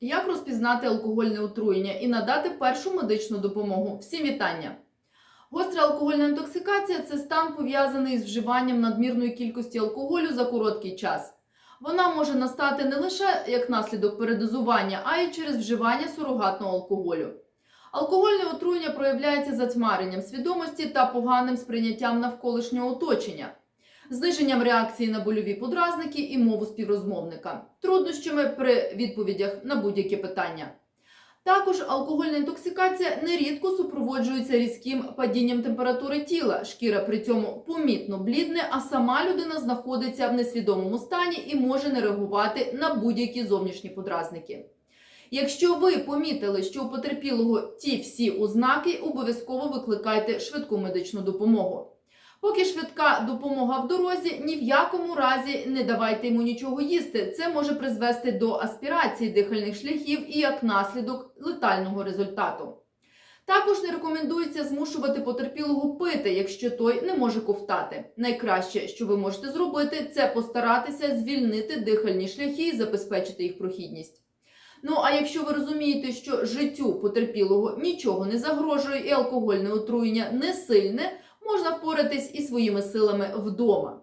Як розпізнати алкогольне отруєння і надати першу медичну допомогу? Всім вітання! Гостра алкогольна інтоксикація це стан пов'язаний з вживанням надмірної кількості алкоголю за короткий час. Вона може настати не лише як наслідок передозування, а й через вживання сурогатного алкоголю. Алкогольне отруєння проявляється затьмаренням свідомості та поганим сприйняттям навколишнього оточення, зниженням реакції на больові подразники і мову співрозмовника, труднощами при відповідях на будь-які питання. Також алкогольна інтоксикація нерідко супроводжується різким падінням температури тіла. Шкіра при цьому помітно блідне, а сама людина знаходиться в несвідомому стані і може не реагувати на будь-які зовнішні подразники. Якщо ви помітили, що у потерпілого ті всі ознаки, обов'язково викликайте швидку медичну допомогу. Поки швидка допомога в дорозі, ні в якому разі не давайте йому нічого їсти. Це може призвести до аспірації дихальних шляхів і як наслідок летального результату. Також не рекомендується змушувати потерпілого пити, якщо той не може ковтати. Найкраще, що ви можете зробити, це постаратися звільнити дихальні шляхи і забезпечити їх прохідність. Ну а якщо ви розумієте, що життю потерпілого нічого не загрожує і алкогольне отруєння не сильне, можна впоратись і своїми силами вдома.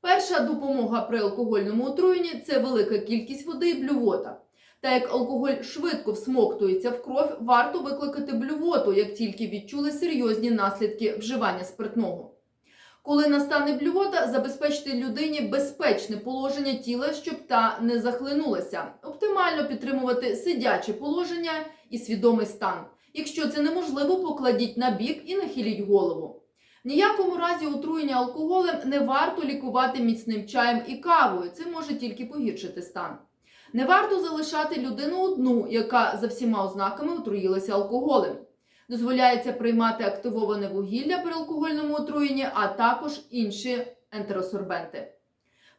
Перша допомога при алкогольному отруєнні це велика кількість води і блювота. Та як алкоголь швидко всмоктується в кров, варто викликати блювоту, як тільки відчули серйозні наслідки вживання спиртного. Коли настане блювота, забезпечте людині безпечне положення тіла, щоб та не захлинулася. Оптимально підтримувати сидяче положення і свідомий стан. Якщо це неможливо, покладіть на бік і нахиліть голову. Ніякому разі отруєння алкоголем не варто лікувати міцним чаєм і кавою. Це може тільки погіршити стан. Не варто залишати людину одну, яка за всіма ознаками отруїлася алкоголем. Дозволяється приймати активоване вугілля при алкогольному отруєнні, а також інші ентеросорбенти.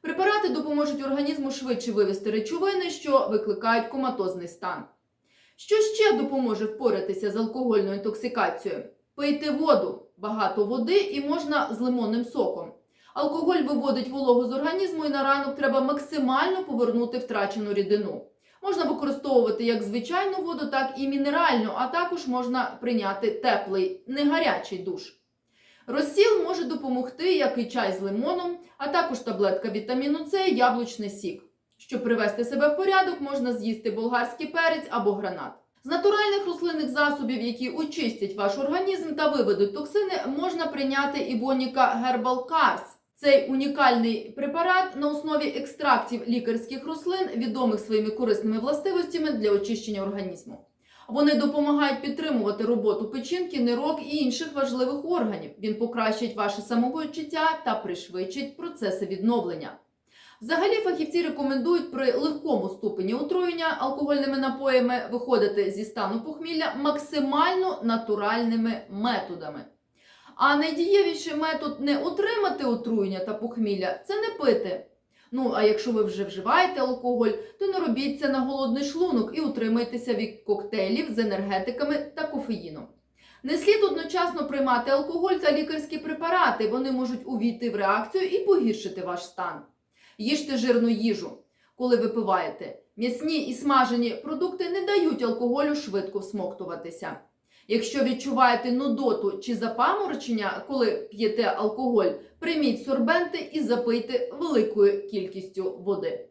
Препарати допоможуть організму швидше вивести речовини, що викликають коматозний стан. Що ще допоможе впоратися з алкогольною інтоксикацією? Пийте воду, багато води і можна з лимонним соком. Алкоголь виводить вологу з організму і на ранок треба максимально повернути втрачену рідину. Можна використовувати як звичайну воду, так і мінеральну, а також можна прийняти теплий, не гарячий душ. Розсіл може допомогти, як і чай з лимоном, а також таблетка вітаміну С яблучний сік. Щоб привести себе в порядок, можна з'їсти болгарський перець або гранат. З натуральних рослинних засобів, які очистять ваш організм та виведуть токсини, можна прийняти ібоніка Herbal Cars. Цей унікальний препарат на основі екстрактів лікарських рослин, відомих своїми корисними властивостями для очищення організму. Вони допомагають підтримувати роботу печінки, нирок і інших важливих органів. Він покращить ваше самопочуття та пришвидшить процеси відновлення. Взагалі, фахівці рекомендують при легкому ступені отруєння алкогольними напоями виходити зі стану похмілля максимально натуральними методами. А найдієвіший метод не отримати отруєння та похмілля це не пити. Ну, а якщо ви вже вживаєте алкоголь, то не робіть це на голодний шлунок і утримайтеся від коктейлів з енергетиками та кофеїном. Не слід одночасно приймати алкоголь та лікарські препарати, вони можуть увійти в реакцію і погіршити ваш стан. Їжте жирну їжу, коли випиваєте. М'ясні і смажені продукти не дають алкоголю швидко всмоктуватися. Якщо відчуваєте нудоту чи запаморочення, коли п'єте алкоголь, прийміть сорбенти і запийте великою кількістю води.